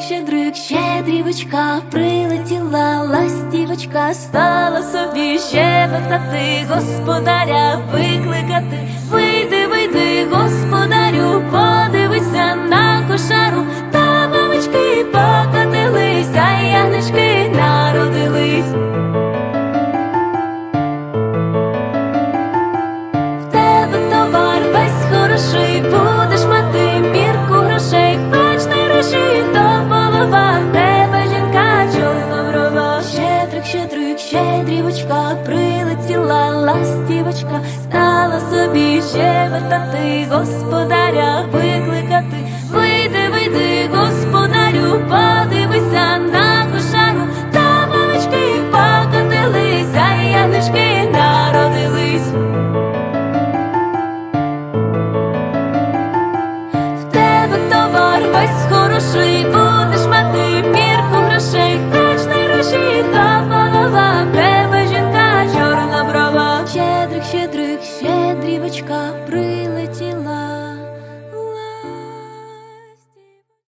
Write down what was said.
щедрик, щедрівочка, прилетіла ластівочка, стала собі щебетати, господаря викликати. Вийди, вийди, господарю, подивися на кошару, та мамочки покотились, а янички голова, тебе жінка чорноброва. Щедрик, щедрик, щедрівочка, прилетіла ластівочка, стала собі щебетати, господаря викликати. Вийди, вийди, господарю, подивися на кошару, та мамочки покотились, а янички народились. В тебе товар весь хороший, щедрівочка, прилетіла